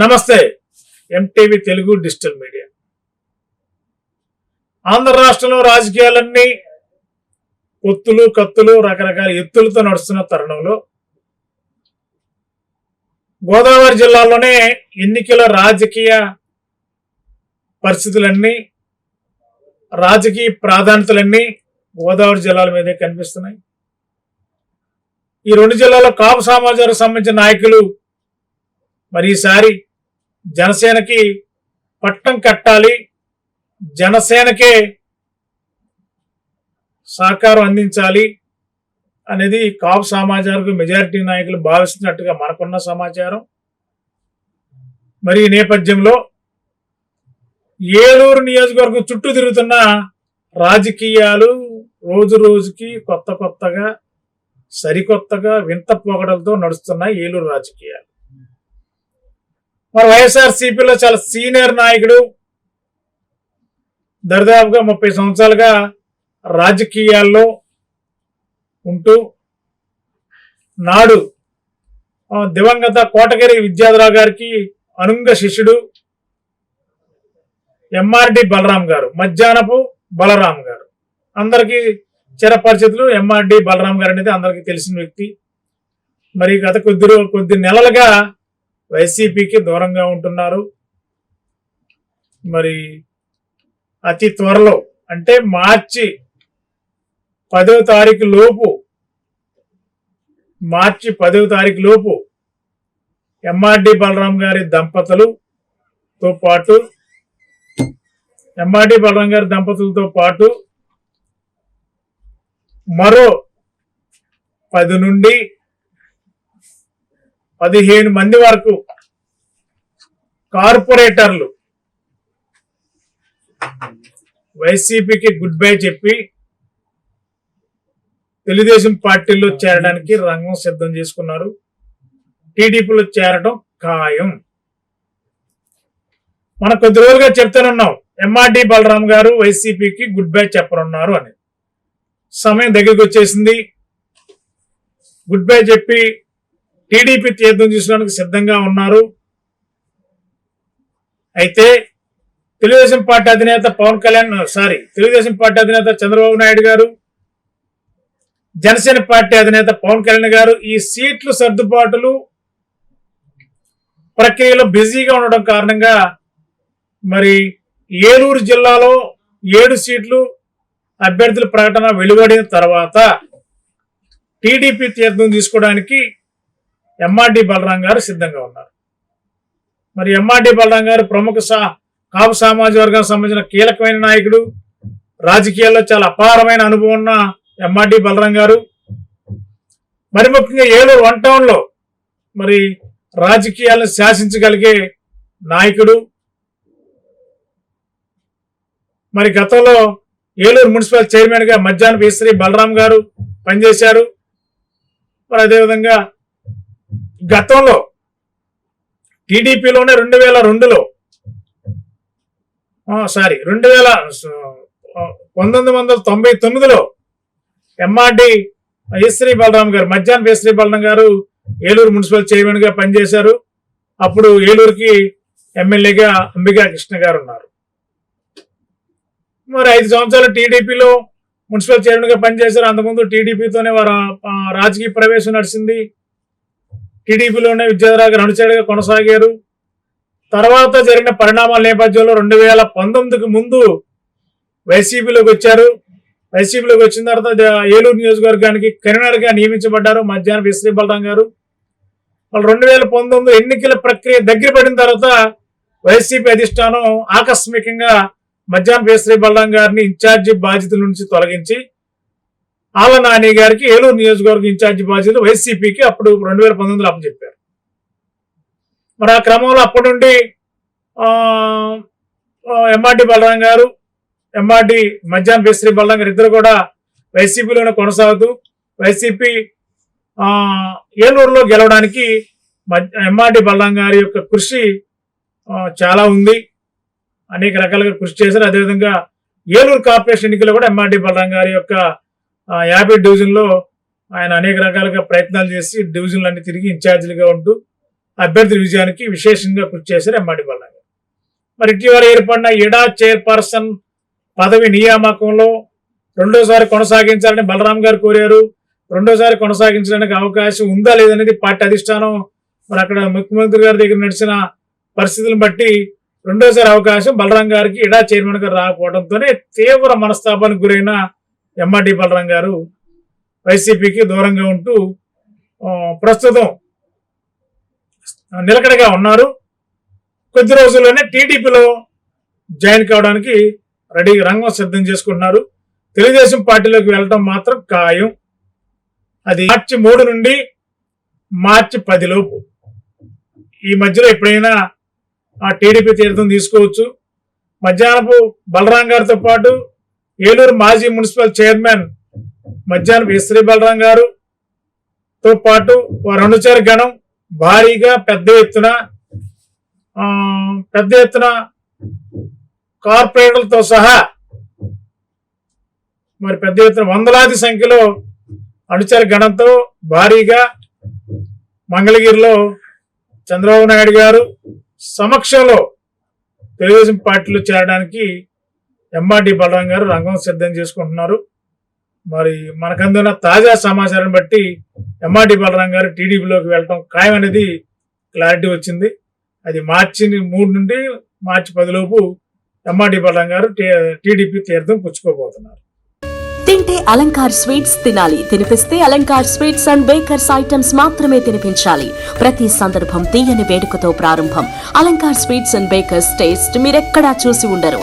నమస్తే MTV Telugu digital media. Andhra రాష్ట్రంలో రాజకీయాలన్నీ ఒత్తులు కత్తులు రకరకాల ఎత్తులతో నడుస్తున్న తరుణంలో గోదావరి జిల్లాలోనే ఎన్నికల రాజకీయ పరిస్థితులన్నీ రాజకీయ ప్రాధాన్యతలన్నీ గోదావరి జిల్లాల మీదే కనిపిస్తున్నాయి. ఈ రెండు జిల్లాలో కాపు సమాజానికి సంబంధించిన నాయకులు మరి ఈసారి జనసేనకి పట్టం కట్టాలి జనసేనకే సహకారం అందించాలి అనేది కాపు సమాచారకు మెజారిటీ నాయకులు భావిస్తున్నట్టుగా మనకున్న సమాచారం. మరి ఈ నేపథ్యంలో ఏలూరు నియోజకవర్గం చుట్టూ తిరుగుతున్న రాజకీయాలు రోజు రోజుకి కొత్త కొత్తగా సరికొత్తగా వింత పొగడలతో నడుస్తున్నాయి ఏలూరు రాజకీయాలు. మరి వైఎస్ఆర్ సిపిలో చాలా సీనియర్ నాయకుడు దరిదాపుగా ముప్పై సంవత్సరాలుగా రాజకీయాల్లో ఉంటూ నాడు దివంగత కోటగిరి విద్యాధరావు గారికి అనుంగ శిష్యుడు ఎంఆర్డి బలరాం గారు మధ్యాహ్నపు బలరాం గారు. అందరికీ చిరపరిచితులు ఎంఆర్డి బలరాం గారు అనేది అందరికీ తెలిసిన వ్యక్తి. మరి గత కొద్ది కొద్ది నెలలుగా వైసీపీకి దూరంగా ఉంటున్నారు. మరి అతి త్వరలో అంటే మార్చి పదవ తారీఖు లోపు మార్చి పదవ తారీఖు లోపు ఎంఆర్డి బలరాం గారి దంపతులుతో పాటు ఎంఆర్డి బలరాం గారి దంపతులతో పాటు మరో పది నుండి పదిహేను మంది వరకు కార్పొరేటర్లు వైసీపీకి గుడ్ బై చెప్పి తెలుగుదేశం పార్టీలో చేరడానికి రంగం సిద్ధం చేసుకున్నారు. టీడీపీలో చేరడం ఖాయం. మన కొద్ది రోజులుగా చెప్తానున్నాం ఎంఆర్డి బలరాం గారు వైసీపీకి గుడ్ బై చెప్పనున్నారు అని. సమయం దగ్గరికి వచ్చేసింది. గుడ్ బై చెప్పి టీడీపీ తీర్థం తీసుకోవడానికి సిద్ధంగా ఉన్నారు. అయితే తెలుగుదేశం పార్టీ అధినేత పవన్ కళ్యాణ్ సారీ తెలుగుదేశం పార్టీ అధినేత చంద్రబాబు నాయుడు గారు జనసేన పార్టీ అధినేత పవన్ కళ్యాణ్ గారు ఈ సీట్లు సర్దుబాటులు ప్రక్రియలో బిజీగా ఉండడం కారణంగా మరి ఏలూరు జిల్లాలో ఏడు సీట్లు అభ్యర్థుల ప్రకటన వెలువడిన తర్వాత టీడీపీ తీర్థం తీసుకోవడానికి ఎంఆర్డి బలరాం గారు సిద్ధంగా ఉన్నారు. మరి ఎంఆర్డి బలరాం గారు ప్రముఖ సా కాపు సామాజిక వర్గానికి సంబంధించిన కీలకమైన నాయకుడు రాజకీయాల్లో చాలా అపారమైన అనుభవం ఉన్న ఎంఆర్డి బలరాం గారు. మరి ముఖ్యంగా ఏలూరు వన్ టౌన్లో మరి రాజకీయాలను శాసించగలిగే నాయకుడు. మరి గతంలో ఏలూరు మున్సిపల్ చైర్మన్గా మధ్యాహ్న మధ్యాహ్నం శ్రీ బలరాం గారు పనిచేశారు. మరి అదేవిధంగా గతంలో టీడీపీలోనే రెండు వేల రెండులో సారీ రెండు వేల పంతొమ్మిది వందల తొంభై తొమ్మిదిలో ఎంఆర్డి శ్రీ బలరాం గారు మధ్యాహ్నం ఎస్శ్రీ బలరాం గారు ఏలూరు మున్సిపల్ చైర్మన్గా పనిచేశారు. అప్పుడు ఏలూరుకి ఎమ్మెల్యేగా అంబికా కృష్ణ గారు ఉన్నారు. మరి ఐదు సంవత్సరాలు టీడీపీలో మున్సిపల్ చైర్మన్గా పనిచేశారు. అంతకుముందు టీడీపీతోనే వారు రాజకీయ ప్రవేశం నడిచింది. టీడీపీలోనే విద్యాధరావు గారు కొనసాగారు. తర్వాత జరిగిన పరిణామాల నేపథ్యంలో రెండు వేల పంతొమ్మిదికి ముందు వైసీపీలోకి వచ్చారు. వైసీపీలోకి వచ్చిన తర్వాత ఏలూరు నియోజకవర్గానికి కన్వీనర్ నియమించబడ్డారు మధ్యాహ్నం విశ్రీ బలరాం గారు. వాళ్ళు రెండు వేల పంతొమ్మిది ఎన్నికల ప్రక్రియ దగ్గర పడిన తర్వాత వైసీపీ అధిష్టానం ఆకస్మికంగా మధ్యాహ్నం విశ్రీ బలరాం గారిని ఇన్ఛార్జి బాధ్యతల నుంచి తొలగించి ఆల నాని గారికి ఏలూరు నియోజకవర్గం ఇన్ఛార్జి బాధ్యత వైసీపీకి అప్పుడు రెండు వేల పంతొమ్మిదిలో అప్పచెప్పారు. మరి ఆ క్రమంలో అప్పటి నుండి ఎంఆర్డి బలరాం గారు ఎంఆర్డి మధ్యాహ్నం బెస్రీ బలరాం గారు ఇద్దరు కూడా వైసీపీలోనే కొనసాగుతూ వైసీపీ ఏలూరులో గెలవడానికి ఎంఆర్డి బలరాం గారి యొక్క కృషి చాలా ఉంది. అనేక రకాలుగా కృషి చేశారు. అదేవిధంగా ఏలూరు కార్పొరేషన్ ఎన్నికల్లో కూడా ఎంఆర్డి బలరాం గారి యొక్క యాభై డివిజన్లో ఆయన అనేక రకాలుగా ప్రయత్నాలు చేసి డివిజన్లన్నీ తిరిగి ఇన్ఛార్జీలుగా ఉంటూ అభ్యర్థి విజయానికి విశేషంగా కృషి చేశారు ఎమ్మాడి బాలయ్య మరి ఇటీవల ఏర్పడిన ఇడా చైర్పర్సన్ పదవి నియామకంలో రెండోసారి కొనసాగించాలని బలరాం గారు కోరారు. రెండోసారి కొనసాగించడానికి అవకాశం ఉందా లేదనేది పార్టీ అధిష్టానం మరి అక్కడ ముఖ్యమంత్రి గారి దగ్గర నడిచిన పరిస్థితులను బట్టి రెండోసారి అవకాశం బలరాం గారికి ఇడా చైర్మన్ గారు రాకపోవడంతోనే తీవ్ర మనస్తాపానికి గురైన ఎంఆర్డి బలరాం గారు వైసీపీకి దూరంగా ఉంటూ ప్రస్తుతం నిలకడగా ఉన్నారు. కొద్ది రోజుల్లోనే టీడీపీలో జాయిన్ కావడానికి రెడీ రంగం సిద్ధం చేసుకుంటున్నారు. తెలుగుదేశం పార్టీలోకి వెళ్ళడం మాత్రం ఖాయం. అది మార్చి మూడు నుండి మార్చి పదిలోపు ఈ మధ్యలో ఎప్పుడైనా ఆ టీడీపీ తీర్థం తీసుకోవచ్చు. మధ్యాహ్నపు బలరాం గారితో పాటు ఏలూరు మాజీ మున్సిపల్ చైర్మన్ మధ్యాహ్నం ఎస్రీ బలరాం గారు. తో పాటు వారు అనుచర గణం భారీగా పెద్ద ఎత్తున పెద్ద ఎత్తున కార్పొరేటర్లతో సహా మరి పెద్ద ఎత్తున వందలాది సంఖ్యలో అనుచర గణంతో భారీగా మంగళగిరిలో చంద్రబాబు నాయుడు గారు సమక్షంలో తెలుగుదేశం పార్టీలో చేరడానికి ఎంఆర్డి బలరాం గారు రంగం సిద్ధం చేసుకుంటున్నారు. మరి మనకందున తాజా సమాచారం బట్టి ఎంఆర్డి బలరాం గారు టీడీపీలోకి వెళ్ళటం ఖాయం అనేది క్లారిటీ వచ్చింది. అది మార్చి మూడు నుండి మార్చి పదిలోపు ఎంఆర్డి బలరాం గారు టీడీపీ తీర్థం పుచ్చుకోబోతున్నారు. తింటే అలంకార్ స్వీట్స్ తినాలి. తినిపిస్తే Alankar sweets and bakers items మాత్రమే తినిపించాలి. ప్రతి సందర్భం తీయని వేడుకతో ప్రారంభం. Alankar sweets and bakers taste మీరెక్కడా చూసి ఉండరు.